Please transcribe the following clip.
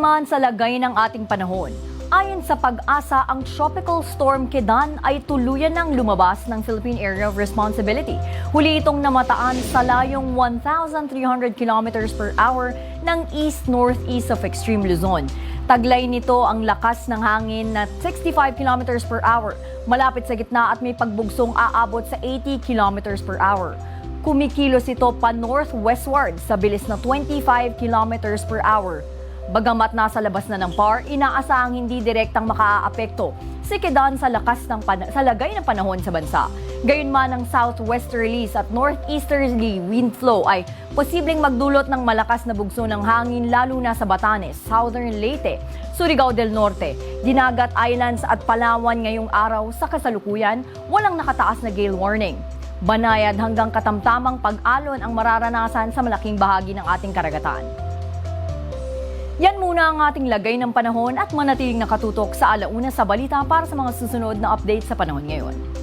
naman sa lagay ng ating panahon. Ayon sa pag-asa, ang Tropical Storm Kedan ay tuluyan ng lumabas ng Philippine Area of Responsibility. Huli itong namataan sa layong 1,300 kilometers per hour ng east-northeast of extreme Luzon. Taglay nito ang lakas ng hangin na 65 kilometers per hour, malapit sa gitna at may pagbugsong aabot sa 80 kilometers per hour. Kumikilos ito pa northwestward sa bilis na 25 kilometers per hour. Bagamat nasa labas na ng PAR, inaasahang hindi direktang makaaapekto si Kedan sa lakas ng sa lagay ng panahon sa bansa. Gayunman ang southwesterlies at northeasterly wind flow ay posibleng magdulot ng malakas na bugso ng hangin lalo na sa Batanes, Southern Leyte, Surigao del Norte, Dinagat Islands at Palawan ngayong araw sa kasalukuyan, walang nakataas na gale warning. Banayad hanggang katamtamang pag-alon ang mararanasan sa malaking bahagi ng ating karagatan. Yan muna ang ating lagay ng panahon at manatiling nakatutok sa alauna sa balita para sa mga susunod na update sa panahon ngayon.